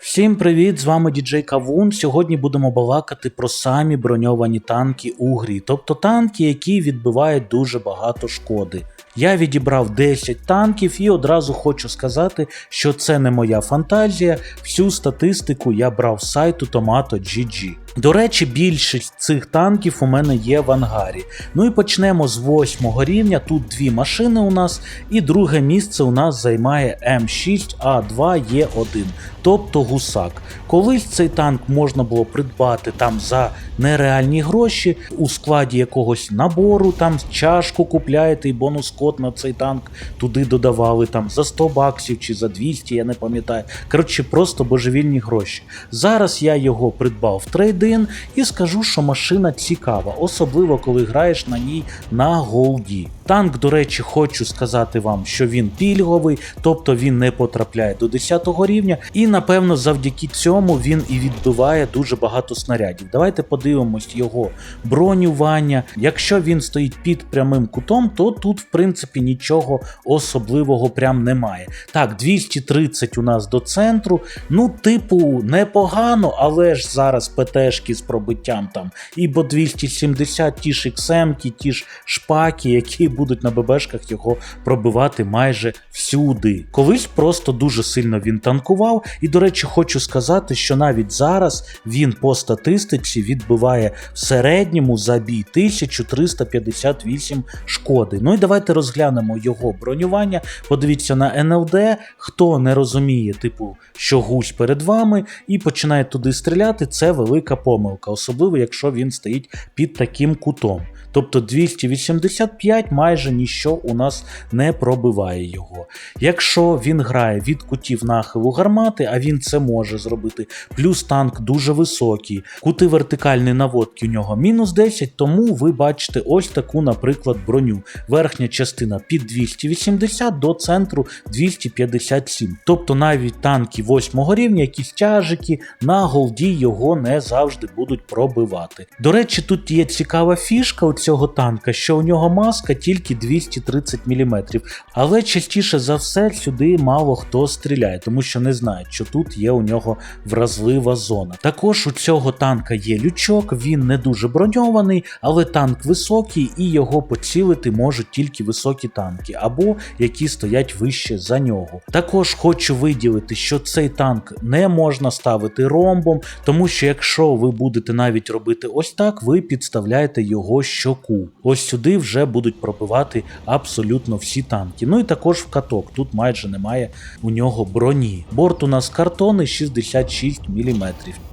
Всім привіт! З вами діджей Кавун. Сьогодні будемо балакати про самі броньовані танки у грі, тобто танки, які відбивають дуже багато шкоди. Я відібрав 10 танків і одразу хочу сказати, що це не моя фантазія. Всю статистику я брав з сайту Tomato.gg. До речі, більшість цих танків у мене є в ангарі. Ну і почнемо з восьмого рівня. Тут дві машини у нас, і друге місце у нас займає М6А2Е1, тобто гусак. Колись цей танк можна було придбати там за нереальні гроші у складі якогось набору, там чашку купляєте і бонус код на цей танк туди додавали там за 100 баксів чи за 200, я не пам'ятаю. Коротше, просто божевільні гроші. Зараз я його придбав в трейдин і скажу, що машина цікава, особливо коли граєш на ній на голді. Танк, до речі, хочу сказати вам, що він пільговий, тобто він не потрапляє до 10 рівня, і напевно завдяки цьому він і відбиває дуже багато снарядів. Давайте подивимось його бронювання. Якщо він стоїть під прямим кутом, то тут, в принципі, нічого особливого прям немає. Так, 230 у нас до центру. Ну, типу, непогано, але ж зараз ПТшки з пробиттям там. Ібо 270, ті ж XM, ті ж шпаки, які будуть на ББшках його пробивати майже всюди. Колись просто дуже сильно він танкував. І, до речі, хочу сказати, що навіть зараз він по статистиці відбиває в середньому забій 1358 шкоди. Ну і давайте розглянемо його бронювання. Подивіться на НЛД. Хто не розуміє, типу, що гусь перед вами, і починає туди стріляти, це велика помилка, особливо якщо він стоїть під таким кутом. Тобто 285 майже ніщо у нас не пробиває його. Якщо він грає від кутів нахилу гармати, а він це може зробити, плюс танк дуже високий, кути вертикальної наводки у нього мінус 10, тому ви бачите ось таку, наприклад, броню. Верхня частина під 280 до центру 257. Тобто навіть танки 8 рівня, якісь тяжики, на голді його не завжди будуть пробивати. До речі, тут є цікава фішка у цього танка, що у нього маска тільки 230 мм, але частіше за все сюди мало хто стріляє, тому що не знають, що тут є у нього вразлива зона. Також у цього танка є лючок, він не дуже броньований, але танк високий і його поцілити можуть тільки високі танки або які стоять вище за нього. Також хочу виділити, що цей танк не можна ставити ромбом, тому що якщо ви будете навіть робити ось так, ви підставляєте його щоку. Ось сюди вже будуть пробивати абсолютно всі танки. Ну і також в каток. Тут майже немає у нього броні. Борт у нас картони 66 мм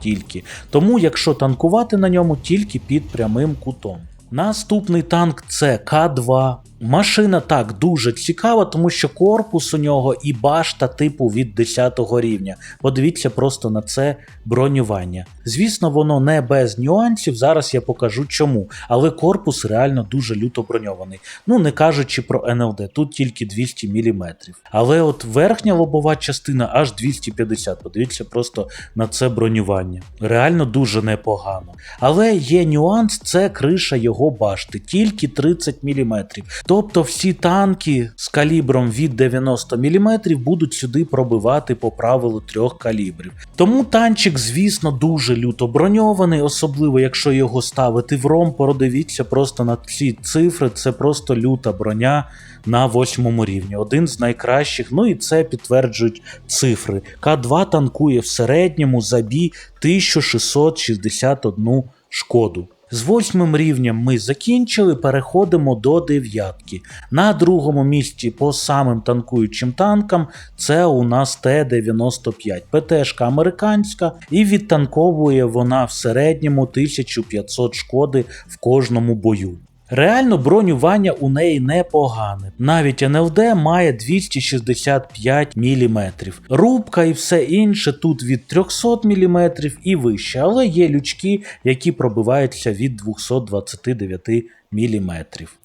тільки. Тому, якщо танкувати на ньому, тільки під прямим кутом. Наступний танк це К2. Машина так дуже цікава, тому що корпус у нього і башта типу від 10 рівня. Подивіться просто на це бронювання. Звісно, воно не без нюансів. Зараз я покажу чому. Але корпус реально дуже люто броньований. Ну не кажучи про НЛД, тут тільки 200 мм. Але от верхня лобова частина аж 250. Подивіться просто на це бронювання. Реально дуже непогано. Але є нюанс, це криша його башти, тільки 30 мм. Тобто всі танки з калібром від 90 мм будуть сюди пробивати по правилу трьох калібрів. Тому танчик, звісно, дуже люто броньований, особливо якщо його ставити в ром, продивіться просто на ці цифри, це просто люта броня на восьмому рівні. Один з найкращих, ну і це підтверджують цифри. К2 танкує в середньому забій 1661 шкоду. З восьмим рівнем ми закінчили, переходимо до дев'ятки. На другому місці по самим танкуючим танкам це у нас Т-95. ПТшка американська, і відтанковує вона в середньому 1500 шкоди в кожному бою. Реально бронювання у неї непогане. Навіть НЛД має 265 мм. Рубка і все інше тут від 300 мм і вище, але є лючки, які пробиваються від 229 мм.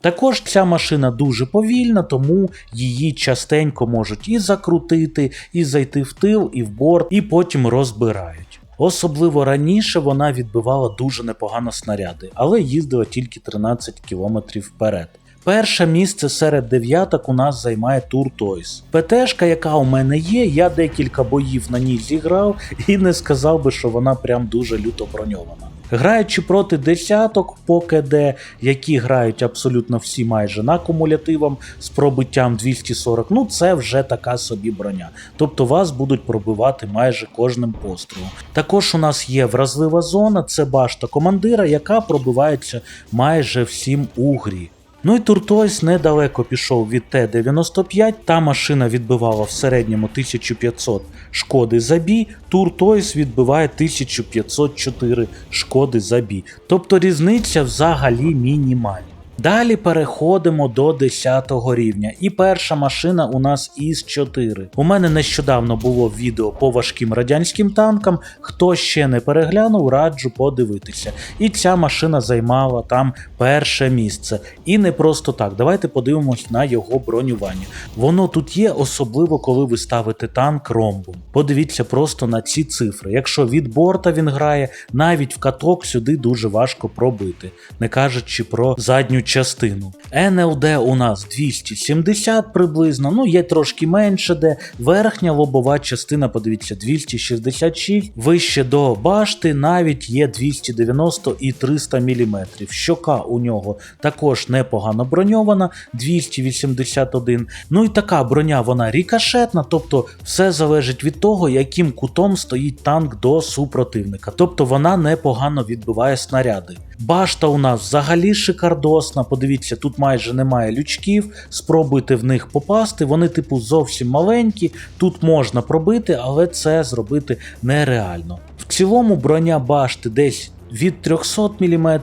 Також ця машина дуже повільна, тому її частенько можуть і закрутити, і зайти в тил, і в борт, і потім розбирають. Особливо раніше вона відбивала дуже непогано снаряди, але їздила тільки 13 км вперед. Перше місце серед дев'яток у нас займає Тур Тойс. ПТшка, яка у мене є, я декілька боїв на ній зіграв і не сказав би, що вона прям дуже люто броньована. Граючи проти десяток по КД, які грають абсолютно всі майже на кумулятивам з пробиттям 240, ну це вже така собі броня. Тобто вас будуть пробивати майже кожним пострілом. Також у нас є вразлива зона, це башта командира, яка пробивається майже всім у грі. Ну і Туртойс недалеко пішов від Т-95, та машина відбивала в середньому 1500 шкоди за бій, Туртойс відбиває 1504 шкоди за бій. Тобто різниця взагалі мінімальна. Далі переходимо до 10 рівня. І перша машина у нас із 4 У мене нещодавно було відео по важким радянським танкам. Хто ще не переглянув, раджу подивитися. І ця машина займала там перше місце. І не просто так. Давайте подивимось на його бронювання. Воно тут є, особливо коли ви ставите танк ромбом. Подивіться просто на ці цифри. Якщо від борта він грає, навіть в каток сюди дуже важко пробити, не кажучи про задню частину. НЛД у нас 270 приблизно, ну є трошки менше, де верхня лобова частина, подивіться, 266, вище до башти навіть є 290 і 300 мм. Щока у нього також непогано броньована, 281. Ну і така броня, вона рікошетна, тобто все залежить від того, яким кутом стоїть танк до супротивника. Тобто вона непогано відбиває снаряди. Башта у нас взагалі шикардосна. Подивіться, тут майже немає лючків. Спробуйте в них попасти. Вони, типу, зовсім маленькі. Тут можна пробити, але це зробити нереально. В цілому броня башти десь. Від 300 мм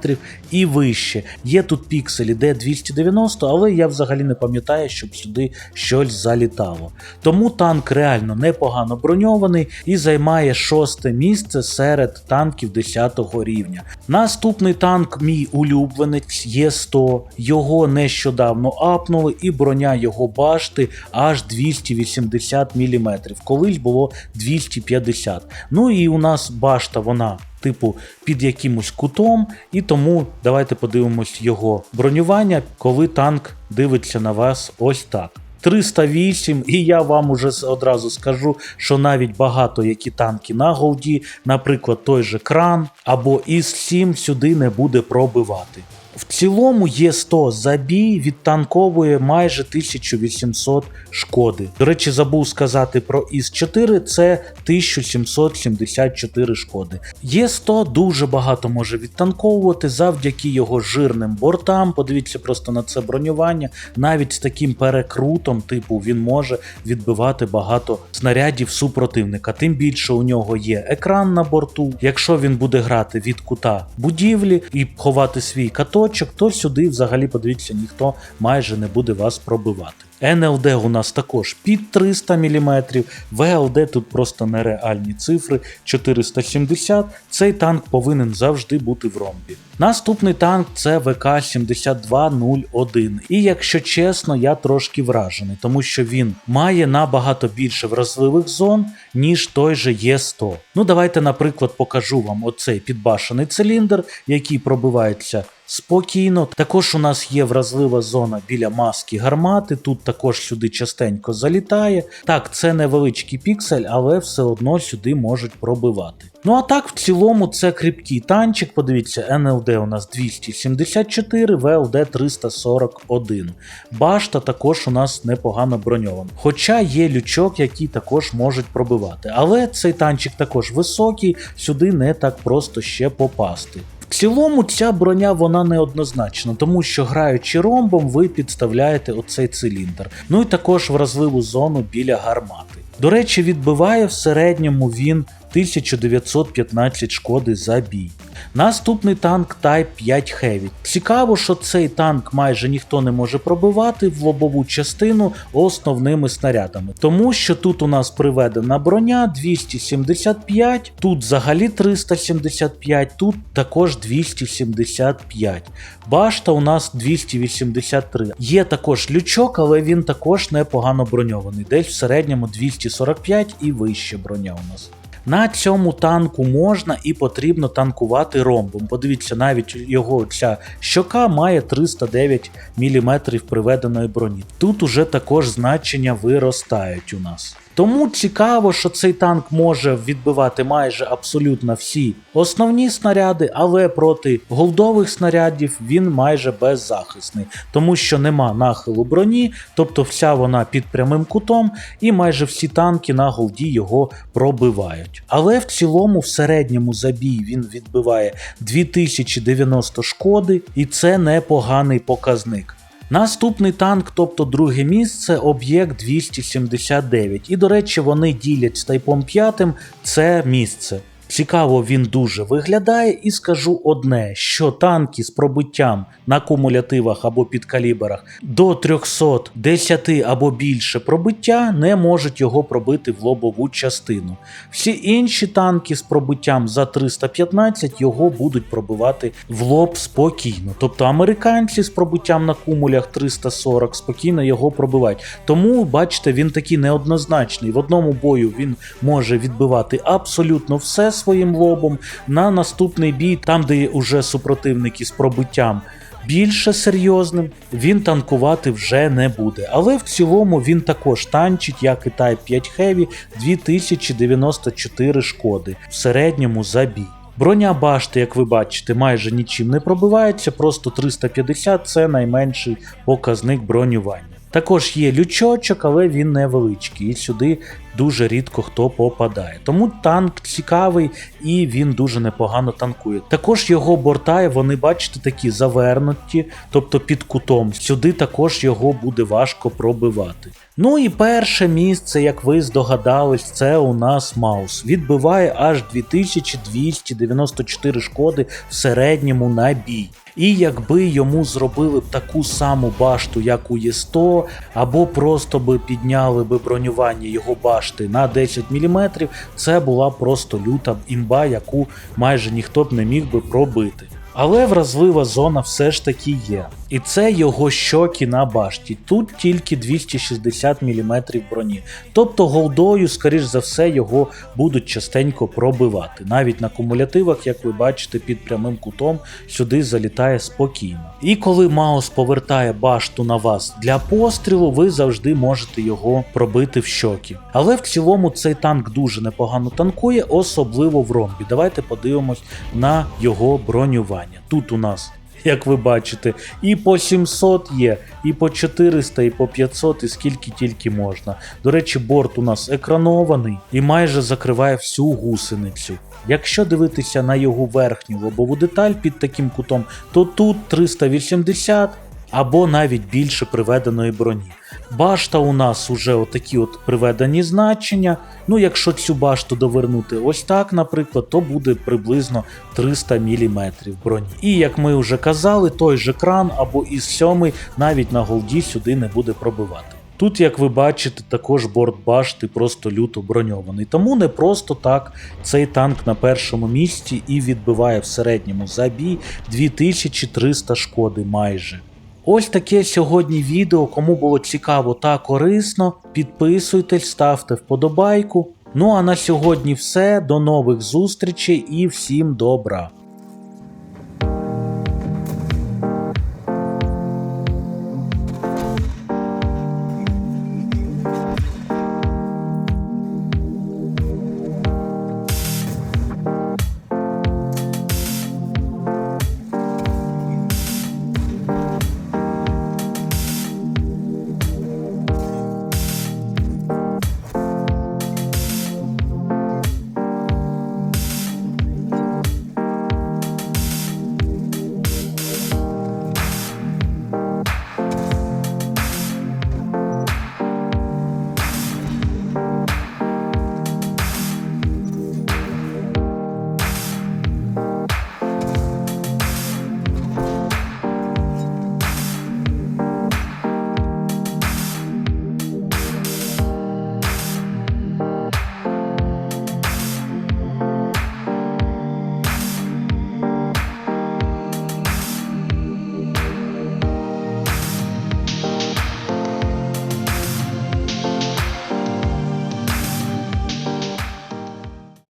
і вище. Є тут пікселі, де 290, але я взагалі не пам'ятаю, щоб сюди щось залітало. Тому танк реально непогано броньований і займає шосте місце серед танків 10 рівня. Наступний танк, мій улюбленець, Є100. Його нещодавно апнули, і броня його башти аж 280 мм. Колись було 250. Ну і у нас башта, вона типу під якимось кутом, і тому давайте подивимось його бронювання, коли танк дивиться на вас ось так. 308, і я вам уже одразу скажу, що навіть багато які танки на голді, наприклад, той же кран або ІС-7 сюди не буде пробивати. В цілому є 100 забій відтанковує майже 1800 шкоди. До речі, забув сказати про ІС-4, це 1774 шкоди. Є 100 дуже багато може відтанковувати завдяки його жирним бортам. Подивіться просто на це бронювання. Навіть з таким перекрутом, типу, він може відбивати багато снарядів супротивника. Тим більше у нього є екран на борту. Якщо він буде грати від кута будівлі і ховати свій каточок, то сюди взагалі, подивіться, ніхто майже не буде вас пробивати. НЛД у нас також під 300 мм, ВЛД тут просто нереальні цифри 470. Цей танк повинен завжди бути в ромбі. Наступний танк це ВК-7201. І якщо чесно, я трошки вражений, тому що він має набагато більше вразливих зон, ніж той же Є100. Ну давайте, наприклад, покажу вам оцей підбашений циліндр, який пробивається. Спокійно, також у нас є вразлива зона біля маски гармати. Тут також сюди частенько залітає. Так, це невеличкий піксель, але все одно сюди можуть пробивати. Ну а так, в цілому, це кріпкий танчик. Подивіться, НЛД у нас 274, ВЛД 341. Башта також у нас непогано броньована. Хоча є лючок, які також можуть пробивати. Але цей танчик також високий, сюди не так просто ще попасти. В цілому ця броня вона неоднозначна, тому що граючи ромбом, ви підставляєте оцей циліндр. Ну і також вразливу зону біля гармати. До речі, відбиває в середньому він 1915 шкоди за бій. Наступний танк Type 5 Heavy. Цікаво, що цей танк майже ніхто не може пробивати в лобову частину основними снарядами, тому що тут у нас приведена броня 275, тут взагалі 375, тут також 275. Башта у нас 283. Є також лючок, але він також непогано броньований. Десь в середньому 245 і вище броня у нас. На цьому танку можна і потрібно танкувати ромбом. Подивіться, навіть його ця щока має 309 мм приведеної броні. Тут уже також значення виростають у нас. Тому цікаво, що цей танк може відбивати майже абсолютно всі основні снаряди, але проти голдових снарядів він майже беззахисний, тому що нема нахилу броні, тобто вся вона під прямим кутом, і майже всі танки на голді його пробивають. Але в цілому, в середньому забій він відбиває 2090 шкоди, і це непоганий показник. Наступний танк, тобто друге місце, об'єкт 279. І, до речі, вони ділять з Тайпом 5 це місце. Цікаво, він дуже виглядає, і скажу одне: що танки з пробиттям на кумулятивах або підкаліберах до 310 або більше пробиття не можуть його пробити в лобову частину. Всі інші танки з пробиттям за 315 його будуть пробивати в лоб спокійно. Тобто американці з пробиттям на кумулях 340 спокійно його пробивають. Тому, бачите, він такий неоднозначний. В одному бою він може відбивати абсолютно все своїм лобом. На наступний бій, там, де вже супротивники з пробиттям. Більше серйозним він танкувати вже не буде, але в цілому він також танчить, як і Type 5 Heavy 2094 шкоди в середньому за бій. Броня башти, як ви бачите, майже нічим не пробивається, просто 350 це найменший показник бронювання. Також є лючочок, але він невеличкий, і сюди дуже рідко хто попадає. Тому танк цікавий і він дуже непогано танкує. Також його борта, вони бачите, такі завернуті, тобто під кутом. Сюди також його буде важко пробивати. Ну і перше місце, як ви здогадались, це у нас Маус. Відбиває аж 2294 шкоди в середньому на бій. І якби йому зробили б таку саму башту, як у Є100, або просто би підняли би бронювання його башти на 10 мм, це була просто люта імба, яку майже ніхто б не міг би пробити. Але вразлива зона все ж таки є. І це його щоки на башті. Тут тільки 260 мм броні. Тобто голдою, скоріш за все, його будуть частенько пробивати. Навіть на кумулятивах, як ви бачите, під прямим кутом сюди залітає спокійно. І коли Маус повертає башту на вас для пострілу, ви завжди можете його пробити в щоки. Але в цілому цей танк дуже непогано танкує, особливо в ромбі. Давайте подивимось на його бронювання. Тут у нас як ви бачите, і по 700 є, і по 400, і по 500, і скільки тільки можна. До речі, борт у нас екранований і майже закриває всю гусеницю. Якщо дивитися на його верхню лобову деталь під таким кутом, то тут 380 або навіть більше приведеної броні. Башта у нас уже отакі от приведені значення. Ну, якщо цю башту довернути ось так, наприклад, то буде приблизно 300 мм броні. І як ми вже казали, той же кран або із 7 навіть на голді сюди не буде пробивати. Тут, як ви бачите, також борт башти просто люто броньований. Тому не просто так цей танк на першому місці і відбиває в середньому забій 2300 шкоди майже. Ось таке сьогодні відео. Кому було цікаво та корисно, підписуйтесь, ставте вподобайку. Ну а на сьогодні все. До нових зустрічей і всім добра!